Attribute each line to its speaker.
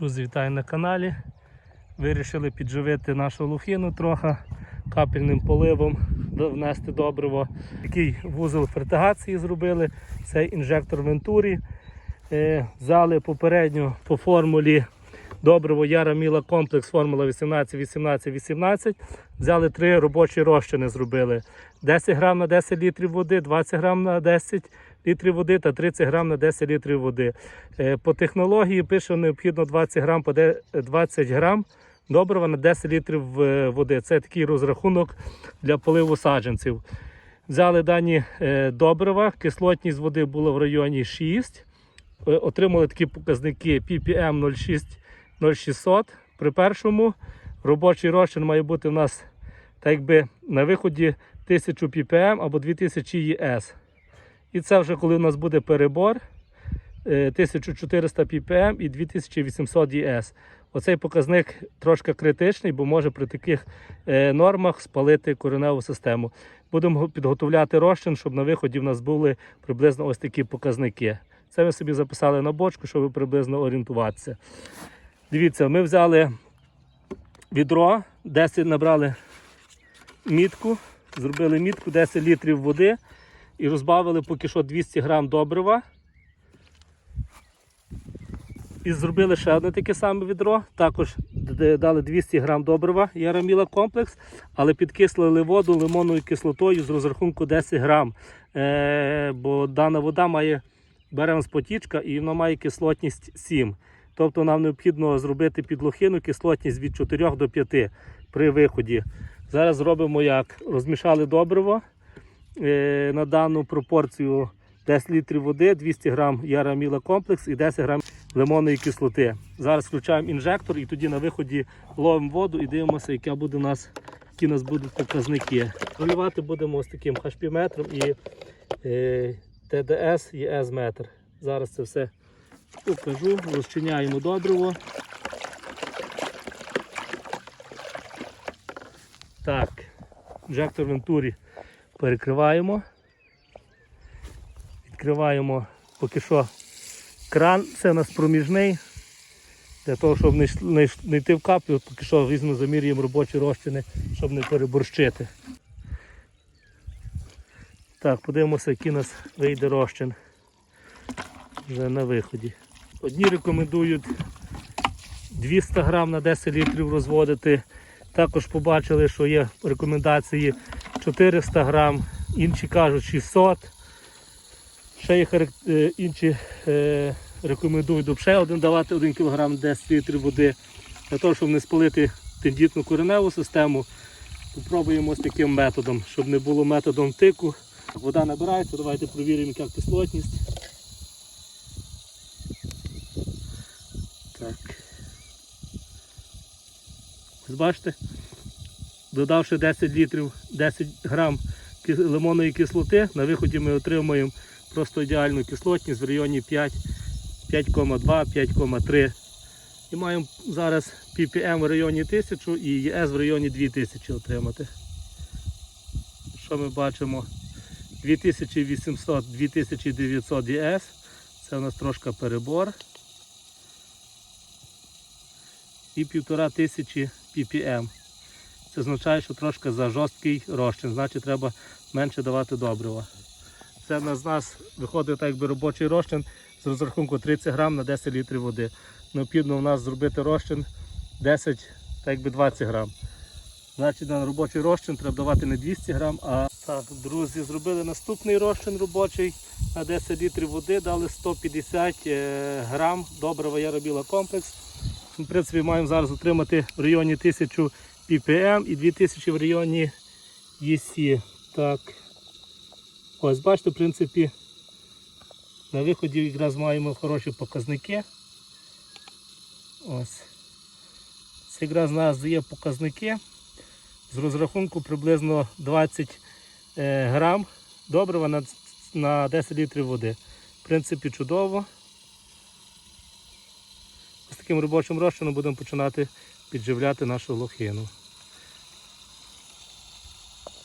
Speaker 1: Друзі, вітаю на каналі. Вирішили підживити нашу лухину трохи капельним поливом, внести добриво. Такий вузол фертигації зробили. Це інжектор Вентурі. Е, Взяли попередньо по формулі добриво Яра Міла комплекс формула 18, 18, 18. Взяли три робочі розчини, зробили 10 грам на 10 літрів води, 20 грам на 10 літрів води та 30 грам на 10 літрів води. По технології пише необхідно 20 грам по 20 грам добрива на 10 літрів е, води. Це такий розрахунок для поливу саджанців. Взяли дані е, добрива, кислотність води була в районі 6. Е, Отримали такі показники ppm 06 0600. При першому робочий розчин має бути в нас так якби на виході 1000 ppm або 2000 ЄС. І це вже коли у нас буде перебор е, 1400 ppm і 2800 ЄС. Оцей показник трошки критичний, бо може при таких е, нормах спалити кореневу систему. Будемо підготовляти розчин, щоб на виході в нас були приблизно ось такі показники. Це ми собі записали на бочку, щоб приблизно орієнтуватися. Дивіться, ми взяли відро, 10 набрали мітку, зробили мітку 10 літрів води і розбавили поки що 200 грам добрива. І зробили ще одне таке саме відро. Також дали 200 грам добрива Яраміла комплекс, але підкислили воду лимонною кислотою з розрахунку 10 грам. Е, бо дана вода має беремо з потічка і вона має кислотність 7. Тобто нам необхідно зробити під лохину кислотність від 4 до 5 при виході. Зараз зробимо як? Розмішали добриво на дану пропорцію 10 літрів води, 200 грам яраміла комплекс і 10 грам лимонної кислоти. Зараз включаємо інжектор і тоді на виході ловимо воду і дивимося, яка буде у нас, які у нас будуть показники. Ролювати будемо ось таким хашпіметром і е, ТДС ЄС метр. Зараз це все покажу, розчиняємо добриво. Так, інжектор вентурі перекриваємо. Відкриваємо поки що кран, це у нас проміжний. Для того, щоб не, йти в каплю, поки що візьмемо, замірюємо робочі розчини, щоб не переборщити. Так, подивимося, який у нас вийде розчин вже на виході. Одні рекомендують 200 грам на 10 літрів розводити. Також побачили, що є рекомендації 400 грам, інші кажуть 600. Ще є е, інші е, рекомендують ще один давати 1 кг 10 літрів води. Для того, щоб не спалити тендітну кореневу систему, спробуємо ось таким методом, щоб не було методом тику. Вода набирається, давайте перевіримо, яка кислотність. Так. Ось бачите? Додавши 10 літрів, 10 грам лимонної кислоти, на виході ми отримуємо просто ідеальну кислотність в районі 5, 5,2, 5,3. І маємо зараз ppm в районі 1000 і ЄС в районі 2000 отримати. Що ми бачимо? 2800-2900 ЄС. Це у нас трошки перебор. І 1500 ppm. Це означає, що трошки за жорсткий розчин, значить треба менше давати добрива. Це в нас, з нас виходить так якби робочий розчин з розрахунку 30 грам на 10 літрів води. Необхідно у нас зробити розчин 10, так якби 20 грам. Значить на робочий розчин треба давати не 200 грам, а так, друзі, зробили наступний розчин робочий на 10 літрів води, дали 150 е, грам добрива я робила комплекс. В принципі, маємо зараз отримати в районі 1000 ppm і 2000 в районі ЄСі. Так. Ось бачите, в принципі, на виході якраз маємо хороші показники. Ось. Це якраз у нас дає показники з розрахунку приблизно 20 е, грам добрива на, на 10 літрів води. В принципі, чудово. З таким робочим розчином будемо починати підживляти нашу лохину.